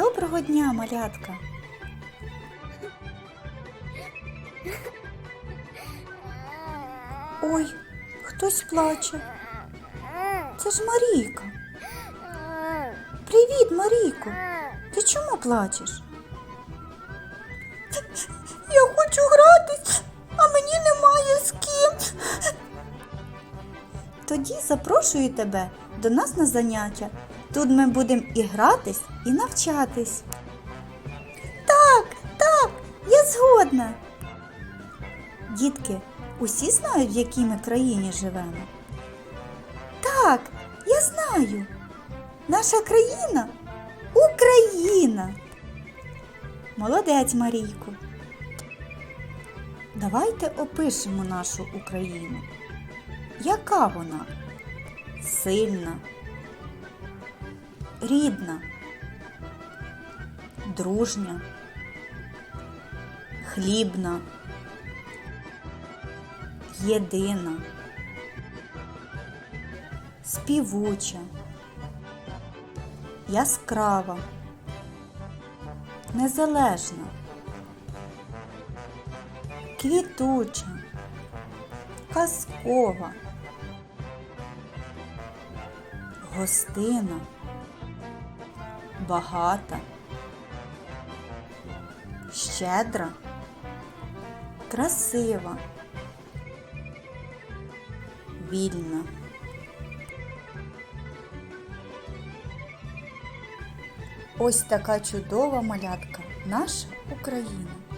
Доброго дня, малятка! Ой, хтось плаче. Це ж Марійка. Привіт, Марійко. Ти чому плачеш? Я хочу гратись, а мені немає з ким. Тоді запрошую тебе до нас на заняття. Тут ми будемо і гратись, і навчатись. Так, так, я згодна. Дітки, усі знають, в якій ми країні живемо? Так, я знаю. Наша країна Україна. Молодець, Марійко. Давайте опишемо нашу Україну. Яка вона? Сильна, рідна, дружня, хлібна, єдина, співуча, яскрава, незалежна, квітуча, казкова, гостина, багата, щедра, красива, вільна. Ось така чудова малятка наша Україна.